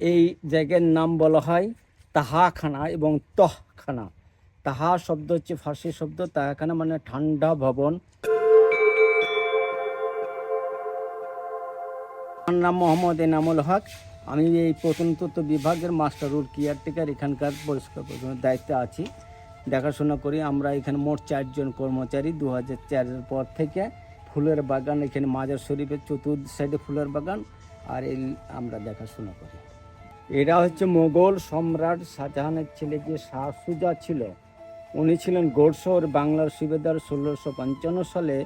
এই জায়গার নাম বলা হয় তাহাখানা এবং তহখানা। তাহা শব্দ হচ্ছে ফার্সি শব্দ, তাহাখানা মানে ঠান্ডা ভবন। আমার নাম মোহাম্মদ এনামুল হক। আমি এই প্রত্নতত্ত্ব বিভাগের মাস্টার রুল কেয়ারটেকার, এখানকার পরিষ্কার পরিচ্ছন্ন দায়িত্বে আছি। দেখাশোনা করি, আমরা এখানে মোট চারজন কর্মচারী দু হাজার পর থেকে ফুলের বাগান, এখানে মাজার শরীফের চতুর্থ সাইডে ফুলের বাগান, আর এই আমরা দেখাশোনা করি। এরা হচ্ছে মোগল সম্রাট শাহজাহানের ছেলে যে শাহ সুজা ছিল, উনি ছিলেন গোড়শহর বাংলার সুবেদার ষোলোশো পঞ্চান্ন সালে।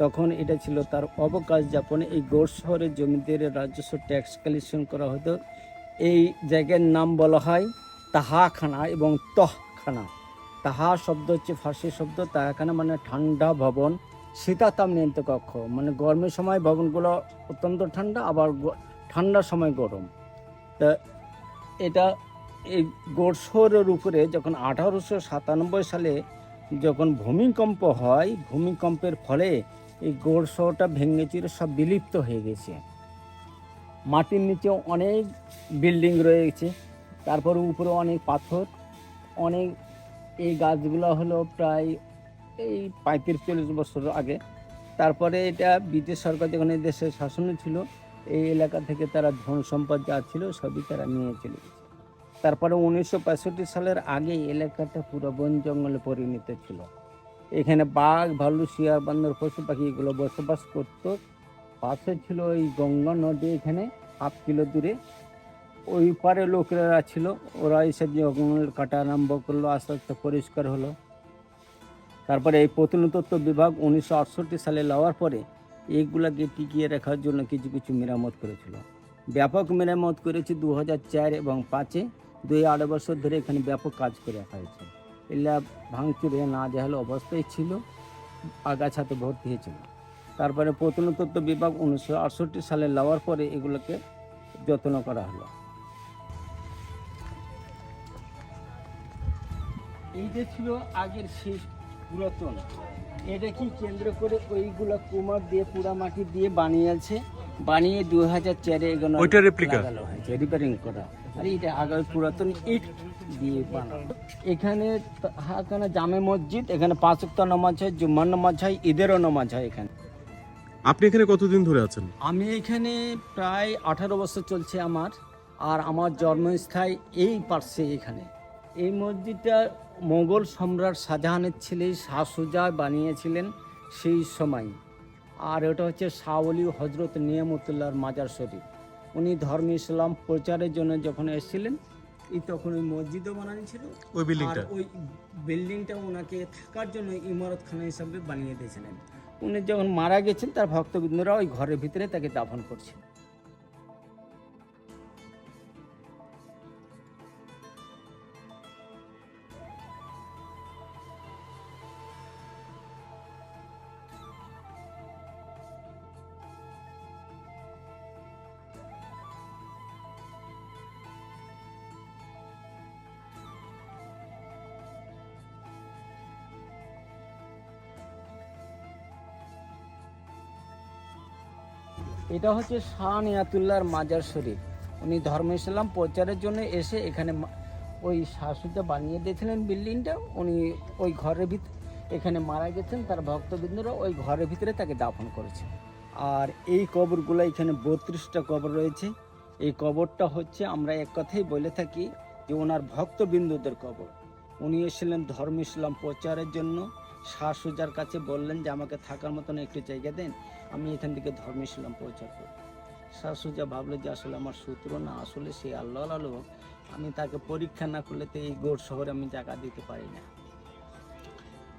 তখন এটা ছিল তার অবকাশ যাপনে এই গোড় শহরের জমিদের রাজস্ব ট্যাক্স কালেকশন করা হতো। এই জায়গার নাম বলা হয় তাহাখানা এবং তহখানা। তাহা শব্দ হচ্ছে ফার্সি শব্দ, তাহাখানা মানে ঠান্ডা ভবন শীতাতাপ নিয়ন্ত্র কক্ষ। মানে গরমের সময় ভবনগুলো অত্যন্ত ঠান্ডা, আবার ঠান্ডার সময় গরম। তা এটা এই গোড়শহরের উপরে যখন আঠারোশো সাতানব্বই সালে যখন ভূমিকম্প হয়, ভূমিকম্পের ফলে এই গোড় শহরটা ভেঙে চিরে সব বিলুপ্ত হয়ে গেছে। মাটির নিচে অনেক বিল্ডিং রয়েছে, তারপর উপরে অনেক পাথর, অনেক এই গাছগুলো হলো প্রায় এই পঁয়ত্রিশ চল্লিশ বছর আগে। তারপরে এটা ব্রিটিশ সরকার যখন এই দেশের শাসনে ছিল এই এলাকা থেকে তারা ধন সম্পদ যা ছিল সবই তারা নিয়ে চলে গেছে। তারপরে উনিশশো পঁয়ষট্টি সালের আগে এলাকাটা পুরো বন জঙ্গলে পরিণত ছিল। এখানে বাঘ, ভালু শিয়ার বান্দর, পশু পাখি এগুলো বসবাস করতো। পাশে ছিল ওই গঙ্গা নদী এখানে, হাফ কিলো দূরে। ওই পারে লোকেরা ছিল, ওরা এসে জঙ্গল কাটা আরম্ভ করল, আস্তে আস্তে পরিষ্কার হলো। তারপরে এই প্রত্নতত্ত্ব বিভাগ উনিশশো আটষট্টি সালে লওয়ার পরে এইগুলাকে টিকিয়ে রাখার জন্য কিছু কিছু মেরামত করেছিল। ব্যাপক মেরামত করেছে দু হাজার চার এবং পাঁচে দুই আড়াই বছর ধরে এখানে ব্যাপক কাজ করে রাখা হয়েছে। এগুলা ভাঙচুরে না দেহালো অবস্থায় ছিল, আগাছাতে ভর্তি হয়েছিল। তারপরে প্রত্নতত্ত্ব বিভাগ উনিশশো আটষট্টি সালে লওয়ার পরে এগুলোকে যত্ন করা হলো। এই যে ছিল আগের শেষ পুরাতন। এটা কি কেন্দ্র করে ওইগুলো কুমার দিয়ে পুরা মাটি দিয়ে বানিয়েছে? বানিয়ে দু হাজার চারে এগুলো ওইটা হয়েছে রিপেয়ারিং করা। আর এটা আগের পুরাতন ইট দিয়ে বানানো। এখানে হাখানা জামে মসজিদ এখানে পাঁচ ওয়াক্ত নামাজ হয় জুম্মার নামাজ হয় ঈদেরও নামাজ হয় এখানে। আপনি এখানে কতদিন ধরে আছেন? আমি এখানে প্রায় আঠারো বছর চলছে আমার আর আমার জন্মস্থায় এই পার্শ্বে এখানে। এই মসজিদটা মোগল সম্রাট শাহজাহানের ছেলে শাহ সুজা বানিয়েছিলেন সেই সময়। আর এটা হচ্ছে শাহলি হজরত নিয়ামতুল্লাহর মাজার শরীফ। উনি ধর্ম ইসলাম প্রচারের জন্য যখন এসেছিলেন এই তখন ওই মসজিদও বানানো ছিল। ওই বিল্ডিংটা? ওই বিল্ডিংটা ওনাকে থাকার জন্য ইমারতখানা হিসাবে বানিয়ে দিয়েছিলেন। উনি যখন মারা গেছেন তার ভক্তবৃন্দরা ওই ঘরের ভিতরে তাকে দাফন করছে এটা হচ্ছে শাহ নিয়াতুল্লাহর মাজার শরীফ। উনি ধর্ম ইসলাম প্রচারের জন্য এসে এখানে ওই শাশুটা বানিয়ে দিয়েছিলেন বিল্ডিংটা। উনি ওই ঘরের ভিতর এখানে মারা গেছেন, তার ভক্তবৃন্দরা ওই ঘরের ভিতরে তাকে দাফন করেছে। আর এই কবরগুলো এখানে বত্রিশটা কবর রয়েছে। এই কবরটা হচ্ছে আমরা এক কথাই বলে থাকি যে ওনার ভক্তবিন্দুদের কবর। উনি এসেছিলেন ধর্ম ইসলাম প্রচারের জন্য। শাহ সুজার কাছে বললেন যে, আমাকে থাকার মতন একটু জায়গা দেন। আমি এখান থেকে ধর্ম ইসলাম প্রচার করি শাহ ভাবলো যে, আসলে আমার সূত্র না, আসলে সে আল্লাহ আলো। আমি তাকে পরীক্ষা না করলে তো এই গোড় শহরে আমি জায়গা দিতে পারি না।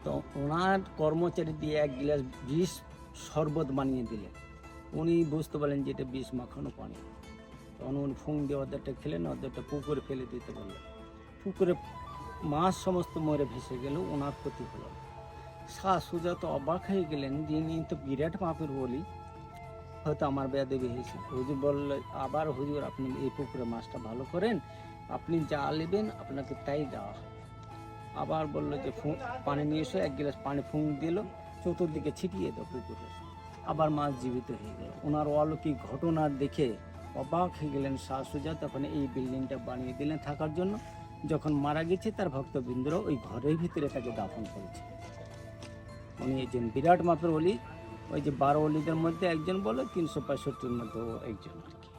তো ওনার কর্মচারী দিয়ে এক গ্লাস বিষ শরবত বানিয়ে দিলেন। উনি বুঝতে পারলেন যে, এটা বিষ মাখানো পানি। তখন উনি ফুং দিয়ে ওদেরটা খেলেন ওদেরটা পুকুরে ফেলে দিতে বললেন। পুকুরে মাছ সমস্ত মরে ভেসে গেল, ওনার ক্ষতি হলো। সুজা তো অবাক হয়ে গেলেন যে ইনি তো বিরাট মাপের বলি। হয়তো আমার বেয়াদেবী হয়েছে। হুজুর বলল, আবার হুজুর, আপনি এই পুকুরে মাছটা ভালো করেন। আপনি যা নেবেন, আপনাকে তাই দেওয়া আবার বলল যে, ফুঁ, পানি নিয়ে এসো, এক গ্লাস পানি ফুং দিল, চতুর্দিকে ছিটিয়ে দাও পুকুরে। আবার মাছ জীবিত হয়ে গেল। ওনার অলৌকিক ঘটনা দেখে অবাক হয়ে গেলেন শাহ সুজা তখন এই বিল্ডিংটা বানিয়ে দিলেন থাকার জন্য। যখন মারা গেছে, তার ভক্তবৃন্দরা ওই ঘরের ভিতরে তাকে দাফন করেছে। উনি একজন বিরাট মাপের অলি। ওই যে বারো অলিদের মধ্যে একজন বলে, তিনশো পঁয়ষট্টির মধ্যে একজন আর কি।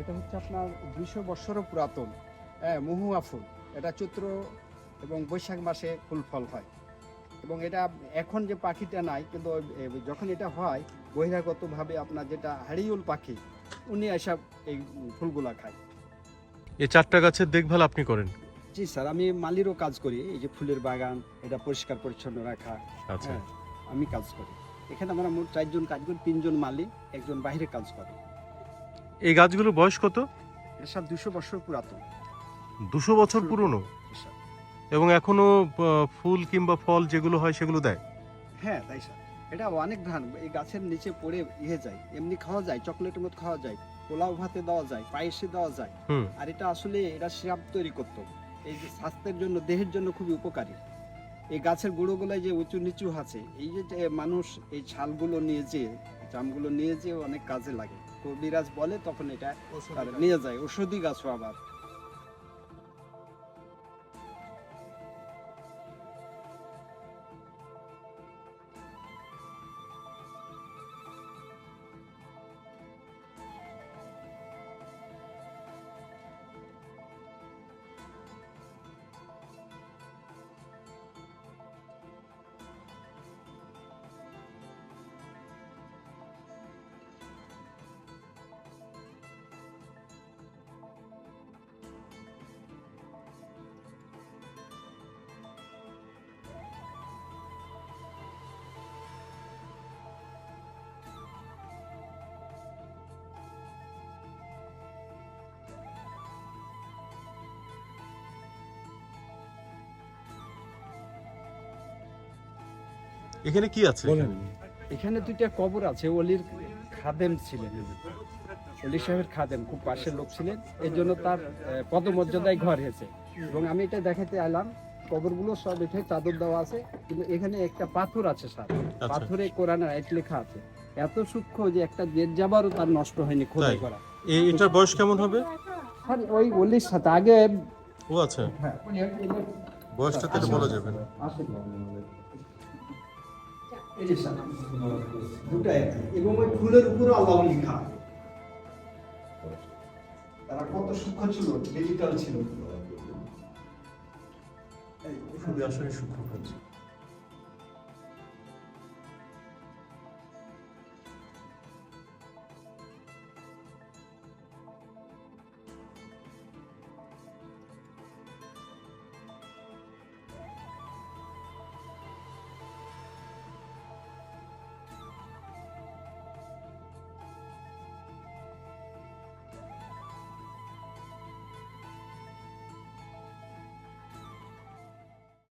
এটা হচ্ছে আপনার দুইশো বছরও পুরাতন হ্যাঁ মহুয়া ফুল। এটা চৈত্র এবং বৈশাখ মাসে ফুল ফল হয়। এবং এটা এখন যে পাখিটা নাই কিন্তু যখন এটা হয় বহিরাগতভাবে আপনার যেটা হাড়িউল পাখি উনি এসব এই ফুলগুলা খায়। এই চারটা গাছের দেখভাল আপনি করেন? জি স্যার আমি মালিরও কাজ করি এই যে ফুলের বাগান এটা পরিষ্কার পরিচ্ছন্ন রাখা আচ্ছা। হ্যাঁ আমি কাজ করি। এখানে আমরা মোট চারজন কাজ করি তিনজন মালি একজন বাইরে কাজ করে। এই গাছগুলোর বয়স কত? এটা সব দুশো বছর পুরাতন। দুশো বছর পুরনো? স্যার এবং এখনও ফুল কিংবা ফল যেগুলো হয় সেগুলো দেয়? হ্যাঁ তাই স্যার। এটা অনেক ধান এই গাছের নিচে পড়ে ইয়ে যায় এমনি খাওয়া যায় চকলেট মতো খাওয়া যায় পোলাও ভাতে দেওয়া যায় পায়েসে দেওয়া যায়। আর এটা আসলে এটা সিরাপ তৈরি করতো। এই যে স্বাস্থ্যের জন্য দেহের জন্য খুবই উপকারী। এই গাছের গুঁড়োগুলো যে উঁচু নিচু আছে এই যে মানুষ এই ছালগুলো নিয়ে যে জামগুলো নিয়ে যে অনেক কাজে লাগে। কবিরাজ বলে তখন এটা নিয়ে যায় ঔষধি গাছও আবার। এখানে কি আছে? এখানে দুইটা কবর আছে অলির খাদেম ছিলেন। অলি সাহেবের খাদেম খুব পাশের লোক ছিলেন। এর জন্য তার পদমর্যাদায় ঘর হয়েছে। এবং আমি এটা দেখাতে এলাম কবরগুলো সব এখানে চাদর দেওয়া আছে কিন্তু এখানে একটা পাথর আছে স্যার। আচ্ছা। পাথরে কোরআনের আয়াত লেখা আছে। এত সূক্ষ্ম যে একটা জেদ যাবারও তার নষ্ট হয়নি খোদাই করা। এটার বয়স কেমন হবে? স্যার ওই অলির সাথে আগে ও আচ্ছা। হ্যাঁ। বয়সটা তাহলে বলা যাবে না। এই যে দুটাই এবং ওই ফুলের উপরে আল্লাহ লেখা। তারা কত সূক্ষ্ম ছিল ডিজিটাল ছিল। খুবই আসলে সূক্ষ্ম কাজ